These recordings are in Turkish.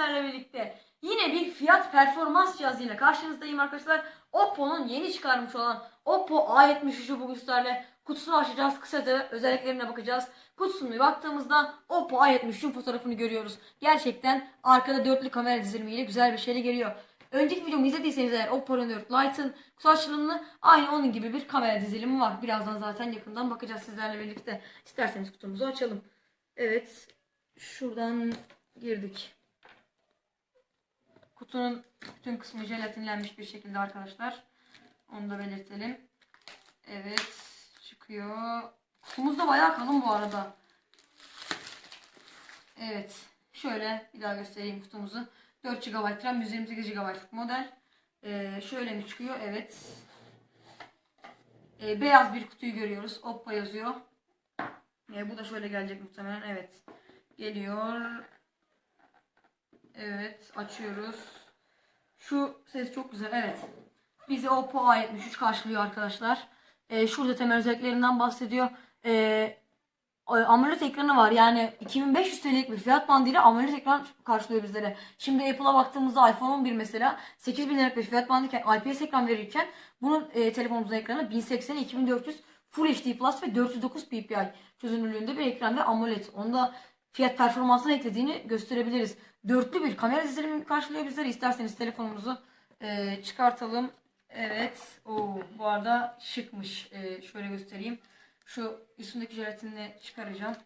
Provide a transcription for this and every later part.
sizlerle birlikte yine bir fiyat performans cihazıyla karşınızdayım arkadaşlar. Oppo'nun yeni çıkarmış olan Oppo A73'ü bugün sizlerle kutusunu açacağız. Kısaca özelliklerine bakacağız. Kutusuna bir baktığımızda Oppo A73'ün fotoğrafını görüyoruz. Gerçekten arkada dörtlü kamera dizilimiyle güzel bir şeyle geliyor. Önceki videomu izlediyseniz eğer Oppo Reno 4 Lite'ın kutu açılımını aynı onun gibi bir kamera dizilimi var. Birazdan zaten yakından bakacağız sizlerle birlikte. İsterseniz kutumuzu açalım. Evet. Şuradan girdik. Kutunun bütün kısmı jelatinlenmiş bir şekilde arkadaşlar. Onu da belirtelim. Evet. Çıkıyor. Kutumuz da bayağı kalın bu arada. Evet. Şöyle bir daha göstereyim kutumuzu. 4 GB RAM 128 GB model. Ee, şöyle mi çıkıyor? Evet. Ee, beyaz bir kutuyu görüyoruz. Oppo yazıyor. Ee, bu da şöyle gelecek muhtemelen. Evet. Geliyor. Evet. Açıyoruz. Şu ses çok güzel. Evet. Bizi Oppo A73 karşılıyor arkadaşlar. Ee, şurada temel özelliklerinden bahsediyor. Ee, AMOLED ekranı var. Yani 2500 TL'lik bir fiyat bandıyla AMOLED ekran karşılıyor bizlere. Şimdi Apple'a baktığımızda iPhone 11 mesela 8000 liralık bir fiyat bandıyken IPS ekran verirken bunun e, telefonumuzun ekranı 1080 2400 Full HD Plus ve 409 ppi çözünürlüğünde bir ekran ve AMOLED. Onda fiyat performansını eklediğini gösterebiliriz. Dörtlü bir kamera dizilimi karşılıyor bizleri. İsterseniz telefonumuzu e, çıkartalım. Evet. Oo, bu arada şıkmış. E, şöyle göstereyim. Şu üstündeki jelatinini çıkaracağım.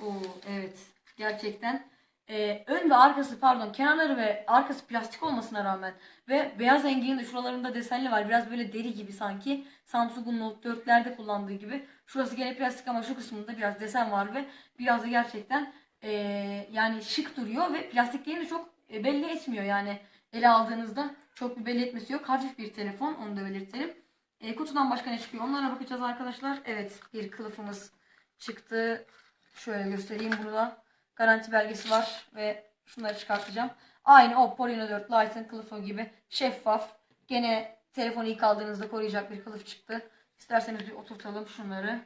Oo, evet. Gerçekten. Ee, ön ve arkası pardon kenarları ve arkası plastik olmasına rağmen ve beyaz renginin de şuralarında desenli var. Biraz böyle deri gibi sanki. Samsung'un Note 4'lerde kullandığı gibi. Şurası gene plastik ama şu kısmında biraz desen var ve biraz da gerçekten ee, yani şık duruyor ve plastiklerini de çok e, belli etmiyor. Yani ele aldığınızda çok bir belli etmesi yok. Hafif bir telefon onu da belirtelim. E, kutudan başka ne çıkıyor onlara bakacağız arkadaşlar. Evet bir kılıfımız çıktı. Şöyle göstereyim bunu da. Garanti belgesi var ve şunları çıkartacağım. Aynı Oppo Reno 4 Lite'ın kılıfı gibi şeffaf. Gene telefonu ilk aldığınızda koruyacak bir kılıf çıktı. İsterseniz bir oturtalım şunları.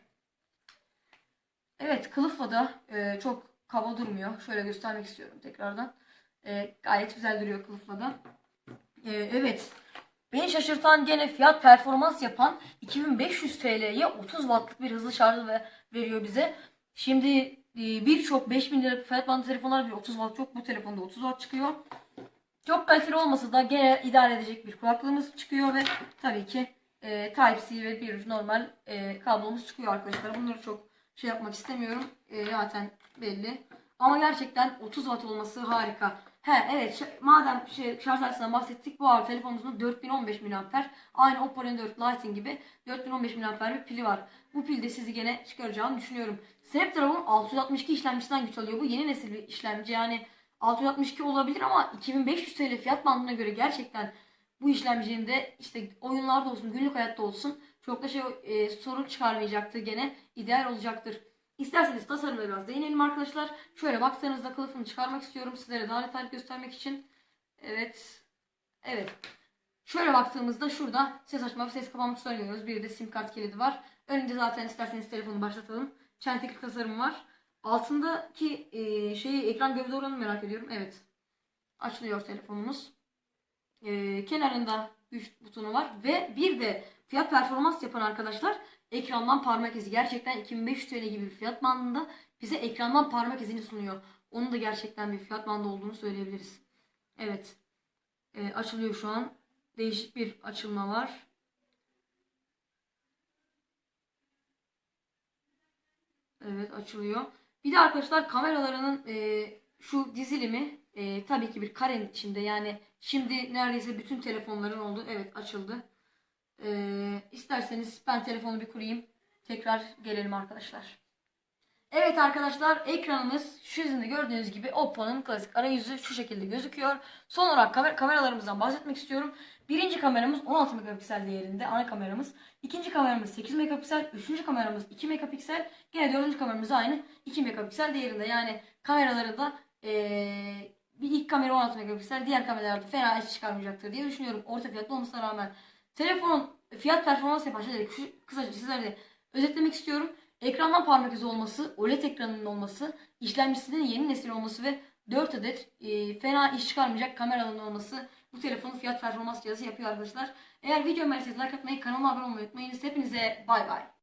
Evet kılıfla da e, çok kaba durmuyor. Şöyle göstermek istiyorum tekrardan. E, gayet güzel duruyor kılıfla. E, evet. Beni şaşırtan gene fiyat performans yapan 2500 TL'ye 30 wattlık bir hızlı şarjı ve veriyor bize. Şimdi e, birçok 5000 liralık fiyat bandı telefonlar bir 30 watt yok. Bu telefonda 30 watt çıkıyor. Çok kaliteli olmasa da gene idare edecek bir kulaklığımız çıkıyor ve tabii ki e, Type-C ve bir normal e, kablomuz çıkıyor arkadaşlar. Bunları çok şey yapmak istemiyorum. E, zaten belli. Ama gerçekten 30 watt olması harika. He evet madem şey, şarj aletinden bahsettik bu arada telefonumuzun 4015 mAh aynı Oppo Reno 4 Lite'in gibi 4015 mAh bir pili var. Bu pil de sizi gene çıkaracağını düşünüyorum. Snapdragon 662 işlemcisinden güç alıyor. Bu yeni nesil bir işlemci yani 662 olabilir ama 2500 TL fiyat bandına göre gerçekten bu işlemcinin de işte oyunlarda olsun günlük hayatta olsun çok da şey e, sorun çıkarmayacaktır gene ideal olacaktır. İsterseniz tasarıma biraz değinelim arkadaşlar. Şöyle baktığınızda kılıfını çıkarmak istiyorum sizlere daha detaylı göstermek için. Evet. Evet. Şöyle baktığımızda şurada ses açma ve ses kapama tuşları görüyoruz. Bir de sim kart kilidi var. Önünde zaten isterseniz telefonu başlatalım. Çentikli tasarım var. Altındaki e, şeyi ekran gövde oranını merak ediyorum. Evet. Açılıyor telefonumuz. E, kenarında güç butonu var ve bir de fiyat performans yapan arkadaşlar ekrandan parmak izi. Gerçekten 2500 TL gibi bir fiyat bandında bize ekrandan parmak izini sunuyor. Onun da gerçekten bir fiyat bandı olduğunu söyleyebiliriz. Evet. E, açılıyor şu an. Değişik bir açılma var. Evet açılıyor. Bir de arkadaşlar kameralarının e, şu dizilimi e, tabii ki bir karenin içinde. Yani şimdi neredeyse bütün telefonların oldu. Evet açıldı. E, isterseniz ben telefonu bir kurayım. Tekrar gelelim arkadaşlar. Evet arkadaşlar ekranımız şu yüzünde gördüğünüz gibi Oppo'nun klasik arayüzü şu şekilde gözüküyor. Son olarak kamer kameralarımızdan bahsetmek istiyorum. Birinci kameramız 16 megapiksel değerinde ana kameramız. İkinci kameramız 8 megapiksel. Üçüncü kameramız 2 megapiksel. Gene dördüncü kameramız aynı 2 megapiksel değerinde. Yani kameralarında ee, bir ilk kamera 16 megapiksel diğer kameralarda fena iş çıkarmayacaktır diye düşünüyorum. Orta fiyatlı olmasına rağmen. Telefonun fiyat performans yapan şeyleri kısaca sizlerle özetlemek istiyorum. Ekrandan parmak izi olması, OLED ekranının olması, işlemcisinin yeni nesil olması ve 4 adet e, fena iş çıkarmayacak kameraların olması bu telefonun fiyat performans cihazı yapıyor arkadaşlar. Eğer video beğendiyseniz like atmayı, kanalıma abone olmayı unutmayınız. Hepinize bay bay.